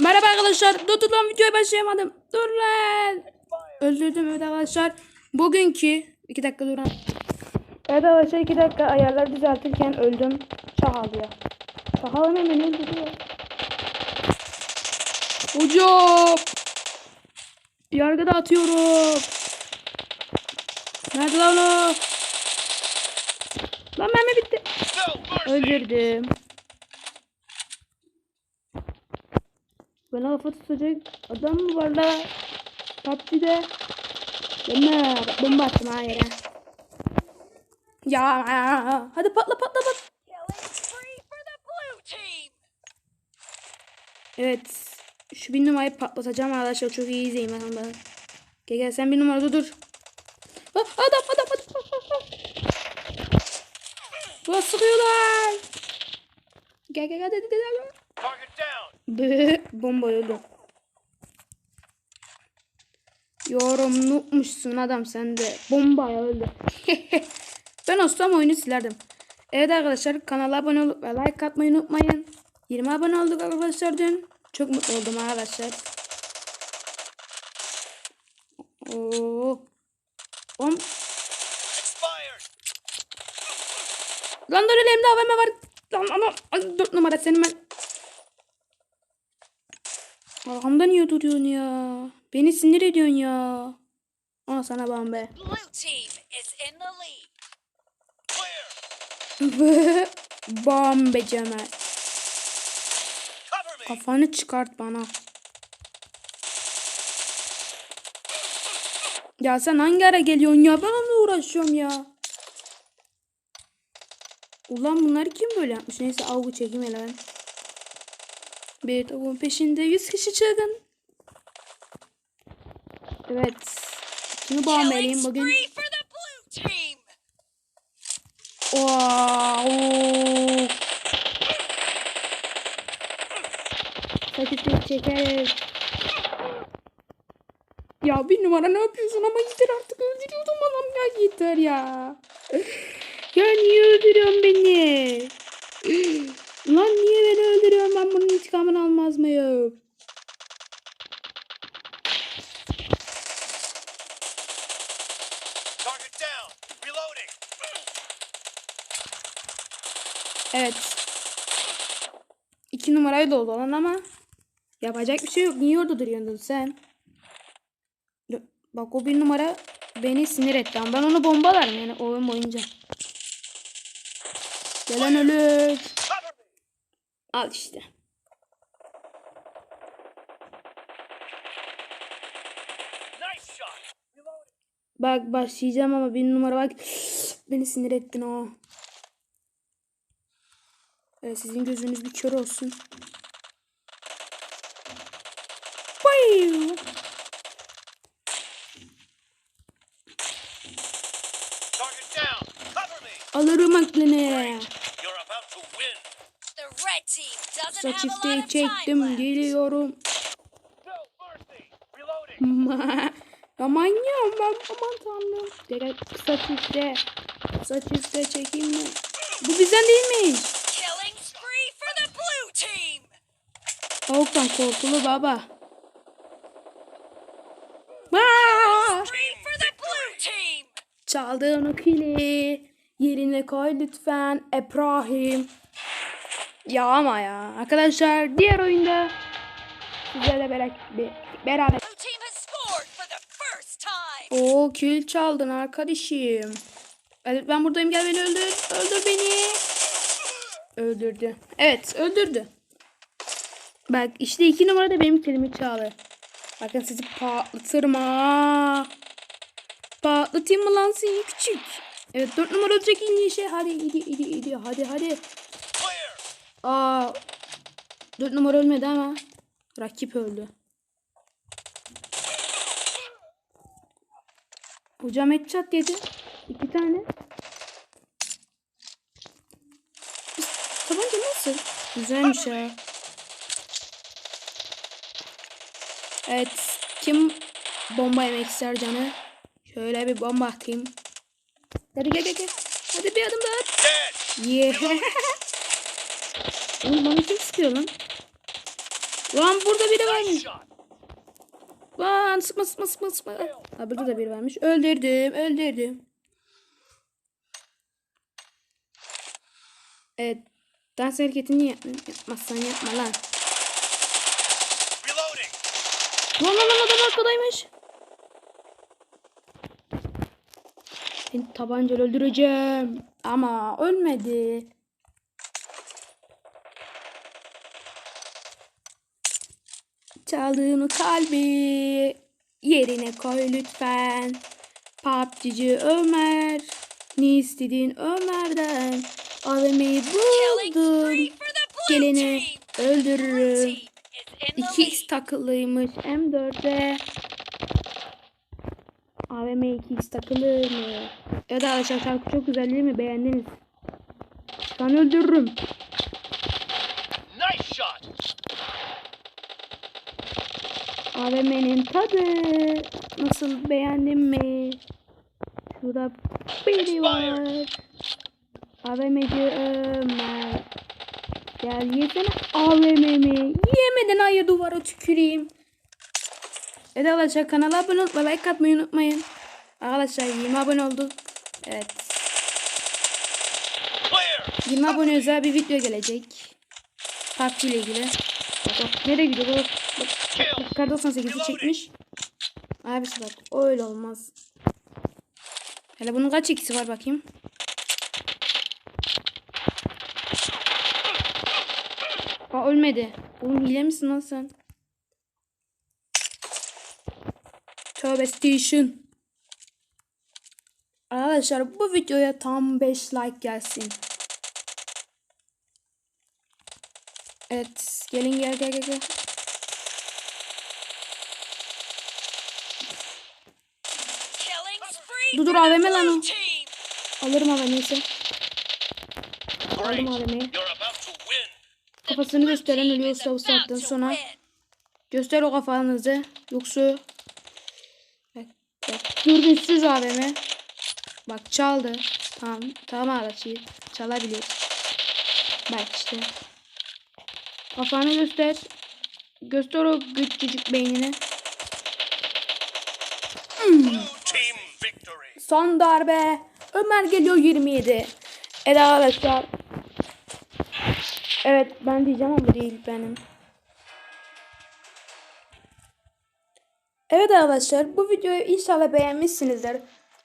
Merhaba arkadaşlar. Dur dur lan videoya başlayamadım. Dur lan. Öldürdüm evet arkadaşlar. Bugünkü iki dakika duran. Evet arkadaşlar iki dakika ayarları düzeltirken öldüm. Çahal ya. Çahal hemen öldü ya. Hocam. Yargıda atıyorum. Nerede lan o? Lan mermi bitti. Öldürdüm. Bana kafa tutacak adam mı var la? PUBG'de. Deme. Bomba attım ha yere. Ya hadi patla patla team. Evet. Şu bir numarayı patlatacağım arkadaşlar. Çok iyi izleyin bakalım bana. Gel gel sen bir numarada dur. Adam adam adam. Ulan sıkıyorlar. Gel gel gel hadi hadi bomba öldü. Yorum nutmuşsun adam sen de. Bomba öldü. ben olsam oyunu silerdim. Evet arkadaşlar kanala abone olup ve like atmayı unutmayın. 20 abone olduk arkadaşlar dün. Çok mutlu oldum arkadaşlar. Oo. Expired. lan dur elimde AVM var. Lan ama ay, 4 numara senin ben. Arkamda niye duruyorsun ya? Beni sinir ediyorsun ya. Al sana. Clear. bombe Cemal. Kafanı çıkart bana. Ya sen hangi ara geliyorsun ya? Ben onunla uğraşıyorum ya. Ulan bunları kim böyle yapmış? Neyse avgu çekeyim hele ben. Bir tavuğun peşinde 100 kişi çılgın. Evet. Kimi bağırmayayım bugün? Wow. Statistik çeker. Ya bir numara ne yapıyorsun ama yeter artık öldürüyordum adam ya yeter ya. Ya niye öldürüyorsun beni? Lan niye beni öldürüyorsun ben bunun intikamını almaz mıyım? Evet. İki numarayı da olan ama yapacak bir şey yok. Niye orada duruyorsun sen? Bak o bir numara beni sinir etti ben onu bombalarım yani oyun boyunca. Gelen ölür. Al işte. Bak başlayacağım ama bir numara bak. Beni sinir ettin o. Evet, sizin gözünüz bir kör olsun. Bayıu. Team doesn't Kısa have a lot çifteyi çektim geliyorum. Ya manyağım ben aman tanrım. Direkt kısa çifte. Kısa çifte çekeyim mi? Bu bizden değilmiş. Tavuktan korkulu baba. Çaldığın o kili yerine koy lütfen Ebrahim. Ya ama ya. Arkadaşlar diğer oyunda sizlerle beraber, beraber. Oo kill çaldın arkadaşım. Evet ben buradayım gel beni öldür. Öldür beni. Öldürdü. Evet öldürdü. Bak işte iki numara da benim kilimi çaldı. Bakın sizi patlatırım ha. Patlatayım mı lan seni küçük? Evet dört numara olacak iyi şey. Hadi idi hadi hadi. Aa, dört numara ölmedi ama rakip öldü. Hocam headshot yedi. İki tane. Tabanca nasıl? Güzelmiş ha. Evet. Kim bomba yemek ister canı? Şöyle bir bomba atayım. Hadi gel gel gel. Hadi bir adım daha. at. Yeah. Oğlum bana kim sıkıyor lan? Lan burada biri varmış. Lan sıkma sıkma sıkma sıkma. Ha burada da biri varmış. Öldürdüm öldürdüm. Evet. Dans hareketini yap yapmazsan yapma lan. Lan lan lan adam arkadaymış. Seni tabancayla öldüreceğim. Ama ölmedi. Çaldığın o kalbi yerine koy lütfen. PUBG'ci Ömer. Ne istedin Ömer'den? Killing buldum. Geleni öldürürüm. team is in the 2x lead. takılıymış M4'e. AVM 2x takılı mı? Evet arkadaşlar şarkı çok güzel değil mi? Beğendiniz. An öldürürüm. AVM'nin tadı nasıl beğendin mi? Şurada biri var. AVM'ci Ömer. Gel yesene AVM'mi. Yemeden hayır duvara tüküreyim. Evet arkadaşlar kanala abone olup like atmayı unutmayın. Arkadaşlar 20 abone olduk. Evet. Clear. 20 abone özel bir video gelecek. PUBG ile ilgili. Bak nereye gidiyor? Kar 98'i çekmiş. Abisi bak öyle olmaz. Hele bunun kaç ikisi var bakayım. Aa ölmedi. Oğlum hile misin lan sen? Tövbe station. Arkadaşlar bu videoya tam 5 like gelsin. Evet. Gelin gel gel gel. gel. Dur, dur, AVM lan o. Alırım. Great. Aldım AVM'yi. Kafasını gösteren ölüyor bu saatten sonra. Göster o kafanızı. Yoksa bak, bak. Dürbünsüz AVM. Bak çaldı. Tamam. Tamam araçıyı. Çalabilir. Bak işte. Kafanı göster. Göster o küçücük beynini. Victory. Son darbe. Ömer geliyor 27. Evet arkadaşlar. Evet ben diyeceğim ama değil benim. Evet arkadaşlar bu videoyu inşallah beğenmişsinizdir.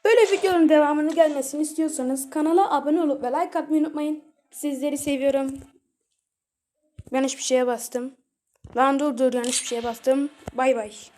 Böyle videoların devamını gelmesini istiyorsanız kanala abone olup ve like atmayı unutmayın. Sizleri seviyorum. Ben hiçbir şeye bastım. Lan dur dur yanlış bir şeye bastım. Bay bay.